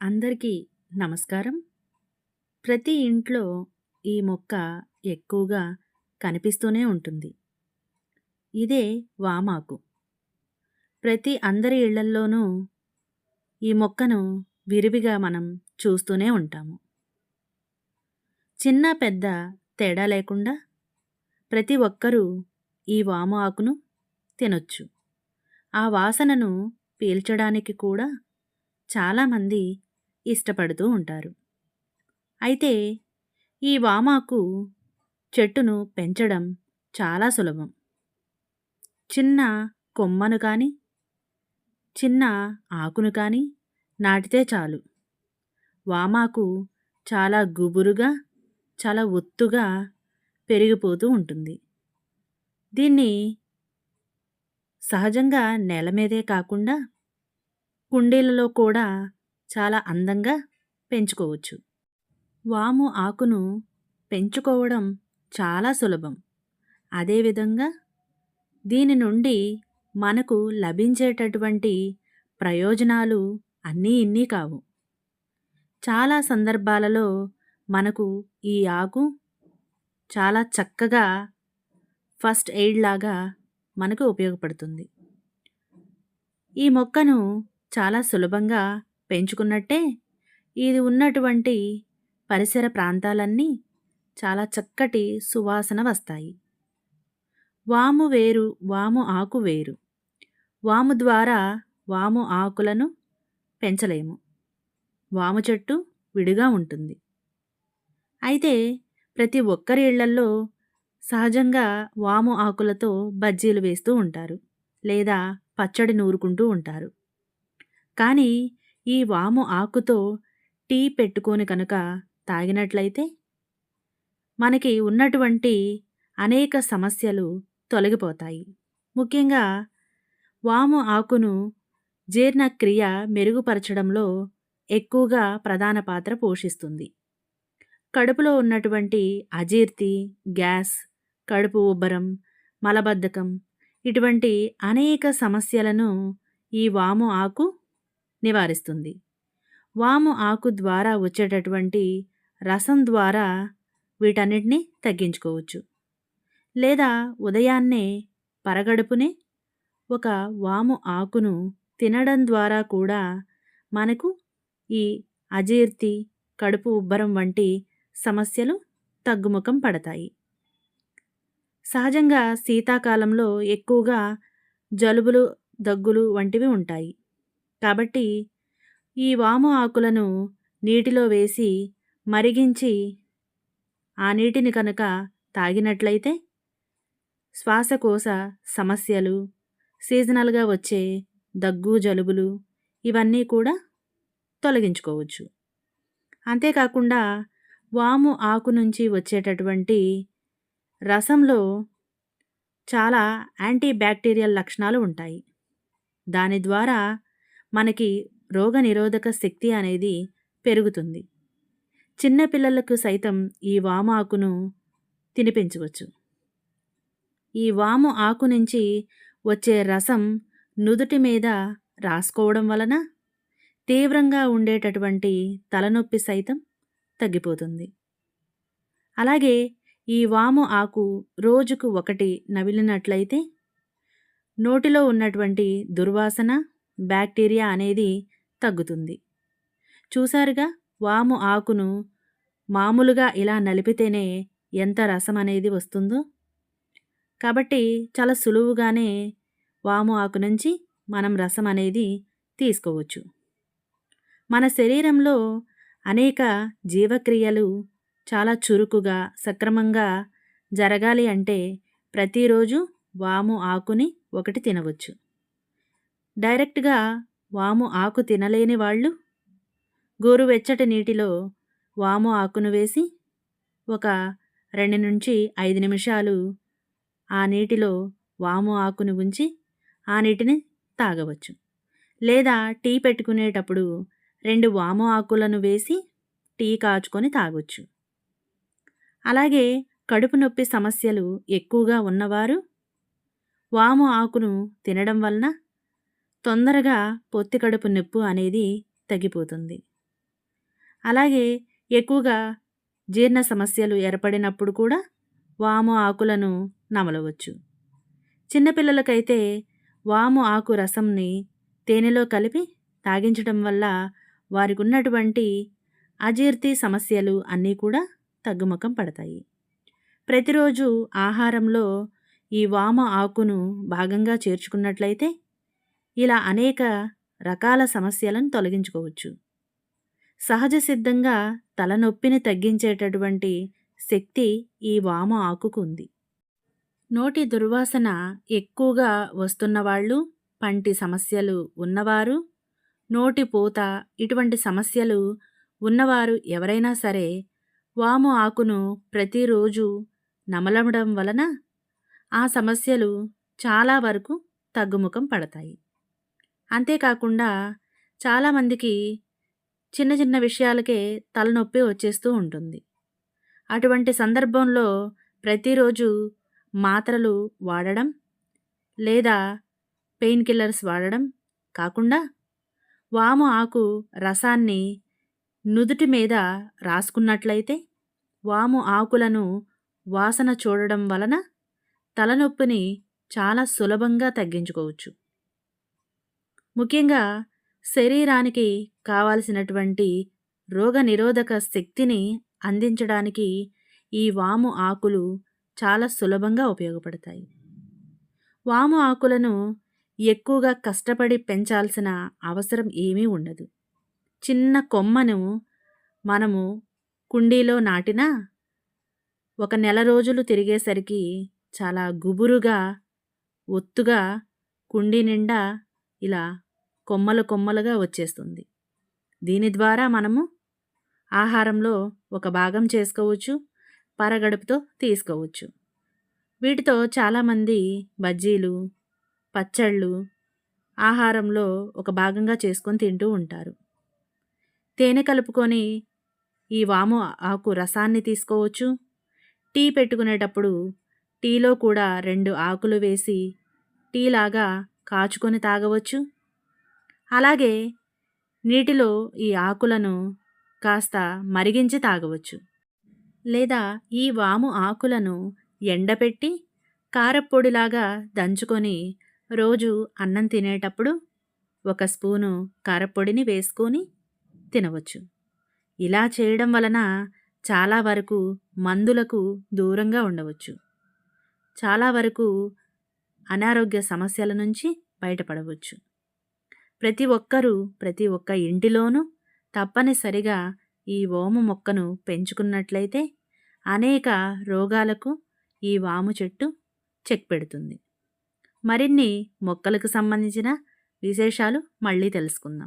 అందరికీ నమస్కారం. ప్రతి ఇంట్లో ఈ మొక్క ఎక్కువగా కనిపిస్తూనే ఉంటుంది. ఇదే వామాకు. ప్రతి అందరి ఇళ్ళల్లోనూ ఈ మొక్కను విరివిగా మనం చూస్తూనే ఉంటాము. చిన్న పెద్ద తేడా లేకుండా ప్రతి ఒక్కరూ ఈ వాము ఆకును తినొచ్చు. ఆ వాసనను పీల్చడానికి కూడా చాలామంది ఇష్టపడుతూ ఉంటారు. అయితే ఈ వామాకు చెట్టును పెంచడం చాలా సులభం. చిన్న కొమ్మను కానీ చిన్న ఆకును కానీ నాటితే చాలు. వామాకు చాలా గుబురుగా చాలా ఒత్తుగా పెరిగిపోతూ ఉంటుంది. దీన్ని సహజంగా నేల మీదే కాకుండా కుండీలలో కూడా చాలా అందంగా పెంచుకోవచ్చు. వాము ఆకును పెంచుకోవడం చాలా సులభం. అదేవిధంగా దీని నుండి మనకు లభించేటటువంటి ప్రయోజనాలు అన్నీ ఇన్ని కావు. చాలా సందర్భాలలో మనకు ఈ ఆకు చాలా చక్కగా ఫస్ట్ ఎయిడ్ లాగా మనకు ఉపయోగపడుతుంది. ఈ మొక్కను చాలా సులభంగా పెంచుకున్నట్టే ఇది ఉన్నటువంటి పరిసర ప్రాంతాలన్నీ చాలా చక్కటి సువాసన వస్తాయి. వాము వేరు వాము ఆకు వేరు. వాము ద్వారా వాము ఆకులను పెంచలేము. వాము చెట్టు విడిగా ఉంటుంది. అయితే ప్రతి ఒక్కరి ఇళ్ళల్లో సహజంగా వాము ఆకులతో బజ్జీలు వేస్తూ ఉంటారు లేదా పచ్చడి నూరుకుంటూ ఉంటారు. కానీ ఈ వాము ఆకుతో టీ పెట్టుకొని కనుక తాగినట్లయితే మనకి ఉన్నటువంటి అనేక సమస్యలు తొలగిపోతాయి. ముఖ్యంగా వాము ఆకును జీర్ణక్రియ మెరుగుపరచడంలో ఎక్కువగా ప్రధాన పాత్ర పోషిస్తుంది. కడుపులో ఉన్నటువంటి అజీర్తి గ్యాస్ కడుపు ఉబ్బరం మలబద్ధకం ఇటువంటి అనేక సమస్యలను ఈ వాము ఆకు నివారిస్తుంది. వాము ఆకు ద్వారా వచ్చేటటువంటి రసం ద్వారా వీటన్నిటిని తగ్గించుకోవచ్చు. లేదా ఉదయాన్నే పరగడుపునే ఒక వాము ఆకును తినడం ద్వారా కూడా మనకు ఈ అజీర్తి కడుపు ఉబ్బరం వంటి సమస్యలు తగ్గుముఖం పడతాయి. సహజంగా శీతాకాలంలో ఎక్కువగా జలుబులు దగ్గులు వంటివి ఉంటాయి. కాబట్టి ఈ వాము ఆకులను నీటిలో వేసి మరిగించి ఆ నీటిని కనుక తాగినట్లయితే శ్వాసకోశ సమస్యలు సీజనల్గా వచ్చే దగ్గు జలుబులు ఇవన్నీ కూడా తొలగించుకోవచ్చు. అంతేకాకుండా వాము ఆకు నుంచి వచ్చేటటువంటి రసంలో చాలా యాంటీ బ్యాక్టీరియల్ లక్షణాలు ఉంటాయి. దాని ద్వారా మనకి రోగనిరోధక శక్తి అనేది పెరుగుతుంది. చిన్నపిల్లలకు సైతం ఈ వాము ఆకును తినిపించవచ్చు. ఈ వాము ఆకు నుంచి వచ్చే రసం నుదుటి మీద రాసుకోవడం వలన తీవ్రంగా ఉండేటటువంటి తలనొప్పి సైతం తగ్గిపోతుంది. అలాగే ఈ వాము ఆకు రోజుకు ఒకటి నవిలినట్లయితే నోటిలో ఉన్నటువంటి దుర్వాసన బ్యాక్టీరియా అనేది తగ్గుతుంది. చూసారుగా వాము ఆకును మామూలుగా ఇలా నలిపితేనే ఎంత రసం అనేది వస్తుందో? కాబట్టి చాలా సులువుగానే వాము ఆకు నుంచి మనం రసం అనేది తీసుకోవచ్చు. మన శరీరంలో అనేక జీవక్రియలు చాలా చురుకుగా సక్రమంగా జరగాలి అంటే ప్రతిరోజు వాము ఆకుని ఒకటి తినవచ్చు. డైరెక్ట్గా వాము ఆకు తినలేని వాళ్ళు గోరువెచ్చటి నీటిలో వాము ఆకును వేసి ఒక రెండు నుంచి ఐదు నిమిషాలు ఆ నీటిలో వాము ఆకును ఉంచి ఆ నీటిని తాగవచ్చు. లేదా టీ పెట్టుకునేటప్పుడు రెండు వాము ఆకులను వేసి టీ కాచుకొని తాగొచ్చు. అలాగే కడుపు నొప్పి సమస్యలు ఎక్కువగా ఉన్నవారు వాము ఆకును తినడం వలన తొందరగా పొత్తి కడుపు నొప్పు అనేది తగ్గిపోతుంది. అలాగే ఎక్కువగా జీర్ణ సమస్యలు ఏర్పడినప్పుడు కూడా వాము ఆకులను నమలవచ్చు. చిన్నపిల్లలకైతే వాము ఆకు రసంని తేనెలో కలిపి తాగించడం వల్ల వారికి ఉన్నటువంటి అజీర్తి సమస్యలు అన్నీ కూడా తగ్గుముఖం పడతాయి. ప్రతిరోజు ఆహారంలో ఈ వామ ఆకును భాగంగా చేర్చుకున్నట్లయితే ఇలా అనేక రకాల సమస్యలను తొలగించుకోవచ్చు. సహజ సిద్ధంగా తలనొప్పిని తగ్గించేటటువంటి శక్తి ఈ వామ ఆకుకు ఉంది నోటి దుర్వాసన ఎక్కువగా వస్తున్నవాళ్ళు పంటి సమస్యలు ఉన్నవారు నోటి పూత ఇటువంటి సమస్యలు ఉన్నవారు ఎవరైనా సరే వాము ఆకును ప్రతిరోజు నమలడం వలన ఆ సమస్యలు చాలా వరకు తగ్గుముఖం పడతాయి. అంతేకాకుండా చాలామందికి చిన్న చిన్న విషయాలకే తలనొప్పి వచ్చేస్తూ ఉంటుంది. అటువంటి సందర్భంలో ప్రతిరోజు మాత్రలు వాడడం లేదా పెయిన్ కిల్లర్స్ వాడడం కాకుండా వాము ఆకు రసాన్ని నుదుటి మీద రాసుకున్నట్లయితే వాము ఆకులను వాసన చూడడం వలన తలనొప్పిని చాలా సులభంగా తగ్గించుకోవచ్చు. ముఖ్యంగా శరీరానికి కావాల్సినటువంటి రోగనిరోధక శక్తిని అందించడానికి ఈ వాము ఆకులు చాలా సులభంగా ఉపయోగపడతాయి. వాము ఆకులను ఎక్కువగా కష్టపడి పెంచాల్సిన అవసరం ఏమీ ఉండదు. చిన్న కొమ్మను మనము కుండీలో నాటినా ఒక నెల రోజులు తిరిగేసరికి చాలా గుబురుగా ఒత్తుగా కుండీ నిండా ఇలా కొమ్మలు కొమ్మలుగా వచ్చేస్తుంది. దీని ద్వారా మనము ఆహారంలో ఒక భాగం చేసుకోవచ్చు పరగడుపుతో తీసుకోవచ్చు. వీటితో చాలామంది బజ్జీలు పచ్చళ్ళు ఆహారంలో ఒక భాగంగా చేసుకొని తింటూ ఉంటారు. తేనె కలుపుకొని ఈ వాము ఆకు రసాన్ని తీసుకోవచ్చు. టీ పెట్టుకునేటప్పుడు టీలో కూడా రెండు ఆకులు వేసి టీలాగా కాచుకొని తాగవచ్చు. అలాగే నీటిలో ఈ ఆకులను కాస్త మరిగించి తాగవచ్చు. లేదా ఈ వాము ఆకులను ఎండపెట్టి కారప్పొడిలాగా దంచుకొని రోజు అన్నం తినేటప్పుడు ఒక స్పూను కారప్పొడిని వేసుకొని తినవచ్చు. ఇలా చేయడం వలన చాలా వరకు మందులకు దూరంగా ఉండవచ్చు. చాలా వరకు అనారోగ్య సమస్యల నుంచి బయటపడవచ్చు. ప్రతి ఒక్కరూ ప్రతి ఒక్క ఇంటిలోనూ తప్పనిసరిగా ఈ ఓము మొక్కను పెంచుకున్నట్లయితే అనేక రోగాలకు ఈ వాము చెట్టు చెక్ పెడుతుంది. మరిన్ని మొక్కలకు సంబంధించిన విశేషాలు మళ్ళీ తెలుసుకుందాం.